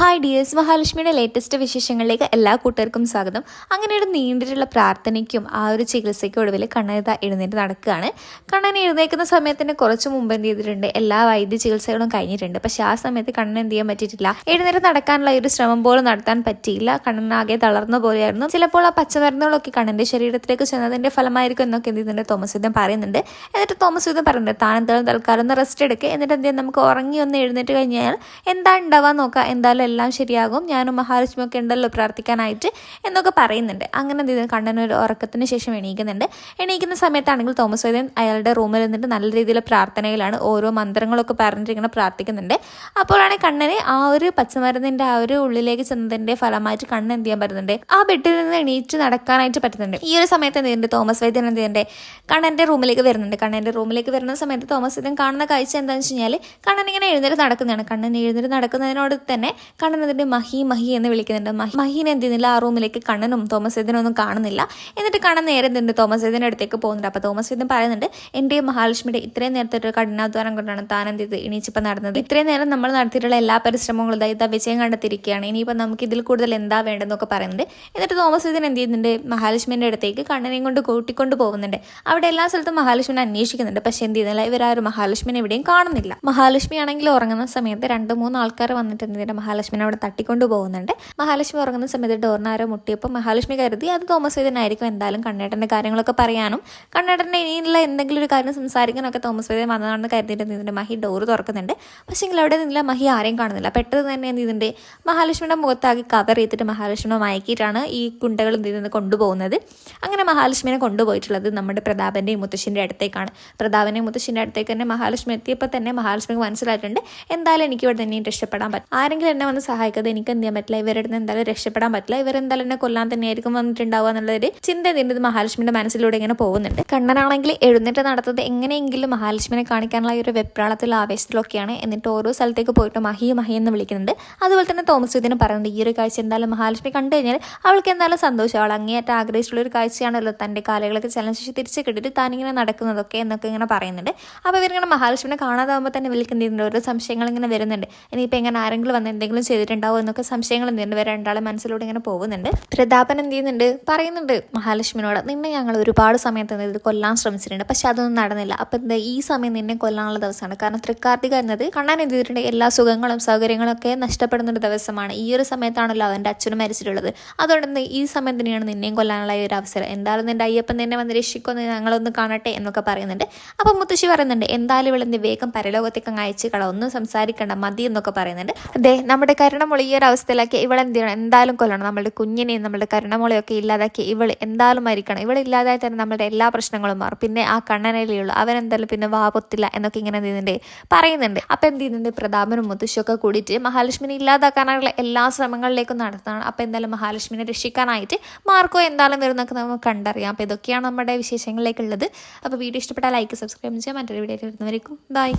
Hi dears മഹാലക്ഷ്മിയുടെ latest വിശേഷങ്ങളിലേക്ക് എല്ലാ കൂട്ടുകാർക്കും സ്വാഗതം. അങ്ങനെ ഒരു നീണ്ടിട്ടുള്ള പ്രാർത്ഥനയ്ക്കും ആ ഒരു ചികിത്സയ്ക്കും ഒടുവിൽ കണ്ണനിത എഴുന്നേറ്റ് നടക്കുകയാണ്. കണ്ണൻ എഴുന്നേക്കുന്ന സമയത്തിന് കുറച്ച് മുമ്പ് എന്ത് ചെയ്തിട്ടുണ്ട്? എല്ലാ വൈദ്യ ചികിത്സകളും കഴിഞ്ഞിട്ടുണ്ട്. പക്ഷെ ആ സമയത്ത് കണ്ണൻ എന്ത് ചെയ്യാൻ പറ്റിയിട്ടില്ല. എഴുന്നേറ്റ് നടക്കാനുള്ള ഒരു ശ്രമം പോലും നടത്താൻ പറ്റിയില്ല. കണ്ണൻ ആകെ തളർന്ന പോലെയായിരുന്നു ചിലപ്പോൾ ആ പച്ചമരുന്നുകളൊക്കെ കണ്ണന്റെ ശരീരത്തിലേക്ക് ചെന്നതിന്റെ ഫലമായിരിക്കും എന്നൊക്കെ എന്ത് ചെയ്യുന്നുണ്ട് തോമസ് യുദ്ധം പറയുന്നുണ്ട്. എന്നിട്ട് തോമസ് യുദ്ധം പറയുന്നുണ്ട് താൻ എന്തായാലും തൽക്കാലം ഒന്ന് റെസ്റ്റ് എടുക്കുക എന്നിട്ട് എന്ത് നമുക്ക് ഉറങ്ങി ഒന്ന് എഴുന്നേറ്റ് കഴിഞ്ഞാൽ എന്താ ഉണ്ടാവാൻ നോക്കാം. എന്തായാലും എല്ലാം ശരിയാകും. ഞാനും മഹാലക്ഷ്മി ഒക്കെ ഉണ്ടല്ലോ പ്രാർത്ഥിക്കാനായിട്ട് എന്നൊക്കെ പറയുന്നുണ്ട്. അങ്ങനെ എന്ത് ചെയ്തു കണ്ണൻ ഒരു ഉറക്കത്തിന് ശേഷം എണീക്കുന്നുണ്ട്. എണീക്കുന്ന സമയത്താണെങ്കിൽ തോമസ് വൈദ്യൻ അയാളുടെ റൂമിൽ നിന്നിട്ട് നല്ല രീതിയിൽ പ്രാർത്ഥനയിലാണ് ഓരോ മന്ത്രങ്ങളൊക്കെ പറഞ്ഞിട്ട് ഇങ്ങനെ പ്രാർത്ഥിക്കുന്നുണ്ട്. അപ്പോഴാണ് കണ്ണന് ആ ഒരു പച്ചമരുന്നിന്റെ ആ ഒരു ഉള്ളിലേക്ക് ചെന്നതിന്റെ ഫലമായിട്ട് കണ്ണ് എന്ത് ചെയ്യാൻ പറ്റുന്നുണ്ട്? ആ ബെഡിൽ നിന്ന് എണീറ്റ് നടക്കാനായിട്ട് പറ്റുന്നുണ്ട്. ഈ ഒരു സമയത്ത് എന്ത് ചെയ്യുന്നുണ്ട്? തോമസ് വൈദ്യൻ എന്ത് ചെയ്യുന്നുണ്ട്? കണ്ണന്റെ റൂമിലേക്ക് വരുന്നുണ്ട്. കണ്ണന്റെ റൂമിലേക്ക് വരുന്ന സമയത്ത് തോമസ് വൈദ്യൻ കാണുന്ന കാഴ്ച എന്താണെന്ന് വെച്ച് കഴിഞ്ഞാൽ കണ്ണൻ ഇങ്ങനെ എഴുന്നേറ്റ് നടക്കുന്നതാണ്. കണ്ണൻ എഴുന്നേറ്റ് നടക്കുന്നതിനോട് തന്നെ കണ്ണൻ എന്നിട്ട് മഹി മഹി എന്ന് വിളിക്കുന്നുണ്ട്. മഹി മഹീനെ എന്ത് ചെയ്യുന്നില്ല ആ റൂമിലേക്ക് കണ്ണനും തോമസ് ഒന്നും കാണുന്നില്ല. എന്നിട്ട് കണ്ണൻ നേരെ എന്തുണ്ട്? തോമസ് ഏതിന്റെ അടുത്തേക്ക് പോകുന്നുണ്ട്. അപ്പോൾ തോമസ് ഏതും പറയുന്നുണ്ട് എന്റെ മഹാലക്ഷ്മിയുടെ ഇത്രയും നേരത്തെ ഒരു കഠിനാധ്വാനം കൊണ്ടാണ് താൻ എന്ത് ചെയ്ത് ഇണീച്ചിപ്പം നടന്നത്? ഇത്രയും നേരം നമ്മൾ നടത്തിയിട്ടുള്ള എല്ലാ പരിശ്രമങ്ങളും ഇതാ വിജയം കണ്ടെത്തിയിരിക്കുകയാണ്. ഇനിയിപ്പോൾ നമുക്ക് ഇതിൽ കൂടുതൽ എന്താ വേണ്ടതെന്നൊക്കെ പറയുന്നുണ്ട്. എന്നിട്ട് തോമസ് വൈദ്യൻ എന്ത് ചെയ്യുന്നുണ്ട്? മഹാലക്ഷ്മിന്റെ അടുത്തേക്ക് കണ്ണനെയും കൊണ്ട് കൂട്ടിക്കൊണ്ട് പോകുന്നുണ്ട്. അവിടെ എല്ലാ സ്ഥലത്തും മഹാലക്ഷ്മിനെ അന്വേഷിക്കുന്നുണ്ട്. പക്ഷെ എന്ത് ചെയ്യുന്നില്ല ഇവരാരും മഹാലക്ഷ്മിനെ എവിടെയും കാണുന്നില്ല. മഹാലക്ഷ്മി ആണെങ്കിൽ ഉറങ്ങുന്ന സമയത്ത് രണ്ട് മൂന്ന് ആൾക്കാർ വന്നിട്ട് എന്ത് ചെയ്യുന്നുണ്ട്? മഹാലക്ഷ്മിനെ അവിടെ തട്ടിക്കൊണ്ട് പോകുന്നുണ്ട്. മഹാലക്ഷ്മി ഉറങ്ങുന്ന സമയത്ത് ഡോറിനാരോ മുട്ടിയപ്പോൾ മഹാലക്ഷ്മി കരുതി അത് തോമസ് വേദനായിരിക്കും എന്തായാലും കണ്ണേട്ടന്റെ കാര്യങ്ങളൊക്കെ പറയാനും. കണ്ണേട്ടന്റെ ഇനിയുള്ള എന്തെങ്കിലും ഒരു കാര്യം സംസാരിക്കാനൊക്കെ തോമസ് വൈദ്യൻ വന്നതാണെന്ന് കരുതിയിട്ട് ഇതിന്റെ മഹി ഡോർ തുറക്കുന്നുണ്ട്. പക്ഷേ എങ്കിൽ അവിടെ നിന്നില്ല മഹി ആരെയും കാണുന്നില്ല. പെട്ടെന്ന് തന്നെ ചെയ്യുന്നുണ്ട് മഹാലക്ഷ്മിയുടെ മുഖത്താകെ കവർ ചെയ്തിട്ട് മഹാലക്ഷ്മിനെ മയക്കിയിട്ടാണ് ഈ കുണ്ടകൾ ചെയ്യുന്നത് കൊണ്ടുപോകുന്നത്. അങ്ങനെ മഹാലക്ഷ്മിനെ കൊണ്ടുപോയിട്ടുള്ളത് നമ്മുടെ പ്രതാപന്റെയും മുത്തശ്ശിന്റെ അടുത്തേക്കാണ്. പ്രതാപന്റെയും മുത്തശ്ശിന്റെ അടുത്തേക്ക് തന്നെ മഹാലക്ഷ്മി എത്തിയപ്പോൾ തന്നെ മഹാലക്ഷ്മിക്ക് മനസ്സിലായിട്ടുണ്ട് എന്തായാലും എനിക്ക് ഇവിടെ തന്നെ രക്ഷപ്പെടാൻ പറ്റും. ആരെങ്കിലും എന്നെ വന്ന് സഹായിക്കാതെ എനിക്ക് എന്ത് ചെയ്യാൻ പറ്റില്ല? ഇവരുടെ എന്തായാലും രക്ഷപ്പെടാൻ പറ്റില്ല. ഇവരെന്തായാലും എന്നെ കൊല്ലാൻ തന്നെയായിരിക്കും വന്നിട്ടുണ്ടാവുക എന്നുള്ളൊരു ചിന്ത എന്തിന്റെ മഹാലക്ഷ്മിയുടെ മനസ്സിലൂടെ ഇങ്ങനെ പോകുന്നുണ്ട്. കണ്ണനാണെങ്കിൽ എഴുന്നേറ്റ് നടത്തത് എങ്ങനെയെങ്കിലും മഹാലക്ഷ്മിനെ കാണിക്കാനുള്ള ഒരു വെപ്രാളത്തിൽ ആവേശത്തിലൊക്കെയാണ് എന്നിട്ട് ഓരോ സ്ഥലത്തേക്ക് പോയിട്ട് മഹി മഹി എന്ന് വിളിക്കുന്നുണ്ട്. അതുപോലെ തന്നെ തോമസ് ഇതിന് പറയുന്നുണ്ട് ഈ ഒരു കാഴ്ച എന്തായാലും മഹാലക്ഷ്മി കണ്ടു കഴിഞ്ഞാൽ അവൾക്ക് എന്തായാലും സന്തോഷം. അവൾ അങ്ങേയറ്റം ആഗ്രഹിച്ചിട്ടുള്ള ഒരു കാഴ്ചയാണല്ലോ. തന്റെ കാലുകളൊക്കെ ചലനശേഷി തിരിച്ച് കിട്ടിയിട്ട് താനിങ്ങനെ നടക്കുന്നതൊക്കെ എന്നൊക്കെ ഇങ്ങനെ പറയുന്നുണ്ട്. അപ്പോൾ ഇവരിങ്ങനെ മഹാലക്ഷ്മിനെ കാണാതാകുമ്പോൾ തന്നെ വിളിക്കുന്നുണ്ട് ഓരോ സംശയങ്ങൾ ഇങ്ങനെ വരുന്നുണ്ട്. ഇനിയിപ്പോൾ എങ്ങനെ ആരെങ്കിലും വന്ന് എന്തെങ്കിലും ചെയ്തിട്ടുണ്ടാവോ എന്നൊക്കെ സംശയങ്ങൾ എന്തുണ്ട് വരെ രണ്ടാളെ മനസ്സിലൂടെ ഇങ്ങനെ പോകുന്നുണ്ട്. പ്രതാപൻ എന്ത് ചെയ്യുന്നുണ്ട്? പറയുന്നുണ്ട് മഹാലക്ഷ്മിനോട് നിന്നെ ഞങ്ങൾ ഒരുപാട് സമയത്ത് ഇത് കൊല്ലാൻ ശ്രമിച്ചിട്ടുണ്ട്. പക്ഷെ അതൊന്നും നടന്നില്ല. അപ്പം എന്താ ഈ സമയം നിന്നെ കൊല്ലാനുള്ള ദിവസമാണ്. കാരണം തൃക്കാർത്തിക എന്നത് കണ്ണാൻ എന്ത് ചെയ്തിട്ടുണ്ട് എല്ലാ സുഖങ്ങളും സൗകര്യങ്ങളും ഒക്കെ നഷ്ടപ്പെടുന്ന ഒരു ദിവസമാണ്. ഈ ഒരു സമയത്താണല്ലോ അവന്റെ അച്ഛനും മരിച്ചിട്ടുള്ളത്. അതുകൊണ്ട് ഈ സമയം തന്നെയാണ് നിന്നെയും കൊല്ലാനുള്ള ഒരു അവസരം. എന്തായാലും നിന്റെ അയ്യപ്പൻ നിന്നെ വന്ന് രക്ഷിക്കുമെന്ന് ഞങ്ങളൊന്ന് കാണട്ടെ എന്നൊക്കെ പറയുന്നുണ്ട്. അപ്പം മുത്തശ്ശി പറയുന്നുണ്ട് എന്തായാലും ഇവളെന്ത് വേഗം പരലോകത്തേക്ക് അയച്ചു കള. ഒന്നും സംസാരിക്കണ്ട മതി എന്നൊക്കെ പറയുന്നുണ്ട്. അതെ നമ്മുടെ കരുണമൊളി ഈ ഒരു അവസ്ഥയിലാക്കി ഇവൾ എന്ത് ചെയ്യണം? എന്തായാലും കൊല്ലണം. നമ്മുടെ കുഞ്ഞിനെയും നമ്മുടെ കരുണമൊളിയൊക്കെ ഇല്ലാതാക്കി ഇവൾ എന്തായാലും മരിക്കണം. ഇവൾ ഇല്ലാതായി തന്നെ നമ്മുടെ എല്ലാ പ്രശ്നങ്ങളും മാറും. പിന്നെ ആ കണ്ണനയിലുള്ള അവനെന്തായാലും പിന്നെ വാപത്തില്ല എന്നൊക്കെ ഇങ്ങനെ എന്ത് ചെയ്യുന്നുണ്ട്? പറയുന്നുണ്ട്. അപ്പം എന്ത് ചെയ്യുന്നുണ്ട്? പ്രതാപനും മുത്തശ്ശൊക്കെ കൂടിയിട്ട് മഹാലക്ഷ്മിനെ ഇല്ലാതാക്കാനുള്ള എല്ലാ ശ്രമങ്ങളിലേക്കും നടത്തണം അപ്പം എന്തായാലും മഹാലക്ഷ്മിനെ രക്ഷിക്കാനായിട്ട് മാർക്കോ എന്തായാലും വരുന്നൊക്കെ നമുക്ക് കണ്ടറിയാം. അപ്പോൾ ഇതൊക്കെയാണ് നമ്മുടെ വിശേഷങ്ങളിലേക്കുള്ളത്. അപ്പോൾ വീഡിയോ ഇഷ്ടപ്പെട്ടാൽ ലൈക്ക് സബ്സ്ക്രൈബ് ചെയ്യാം. മറ്റൊരു വീഡിയോ വരുന്നവരേക്കും ബൈ.